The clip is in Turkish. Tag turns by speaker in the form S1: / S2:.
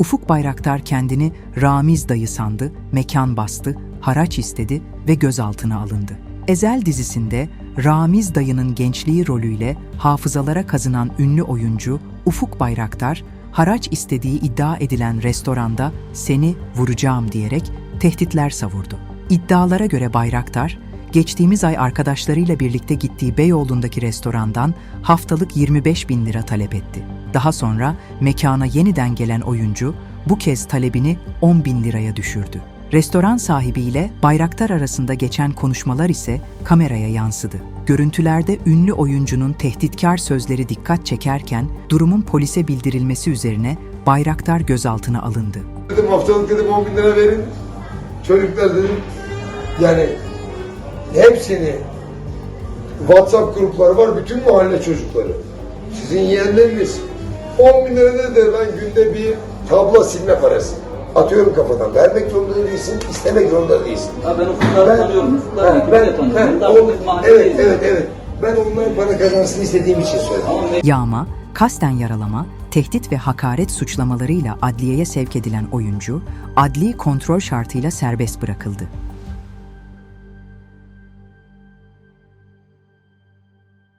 S1: Ufuk Bayraktar kendini Ramiz dayı sandı, mekan bastı, haraç istedi ve gözaltına alındı. Ezel dizisinde Ramiz dayının gençliği rolüyle hafızalara kazınan ünlü oyuncu Ufuk Bayraktar, haraç istediği iddia edilen restoranda seni vuracağım diyerek tehditler savurdu. İddialara göre Bayraktar, geçtiğimiz ay arkadaşlarıyla birlikte gittiği Beyoğlu'ndaki restorandan haftalık 25 bin lira talep etti. Daha sonra mekana yeniden gelen oyuncu bu kez talebini 10 bin liraya düşürdü. Restoran sahibiyle Bayraktar arasında geçen konuşmalar ise kameraya yansıdı. Görüntülerde ünlü oyuncunun tehditkar sözleri dikkat çekerken durumun polise bildirilmesi üzerine Bayraktar gözaltına alındı.
S2: Dedim haftalık dedim 10 bin lira verin. Çocuklar dedim yani hepsini WhatsApp grupları var bütün mahalle çocukları. Sizin yeğenleriniz 10 bin lira dedi ben günde bir tablo silme parası. Atıyorum kafadan. Vermek zorunda değilsin, istemek zorunda değilsin.
S3: Ha, ben ufukları tanıyorum. Ufukları
S2: ben, ben, ben,
S3: biz mahalledeyiz.
S2: evet, evet, evet. Ben onların para kazansın istediğim için söyledim.
S1: Yağma, kasten yaralama, tehdit ve hakaret suçlamalarıyla adliyeye sevk edilen oyuncu, adli kontrol şartıyla serbest bırakıldı.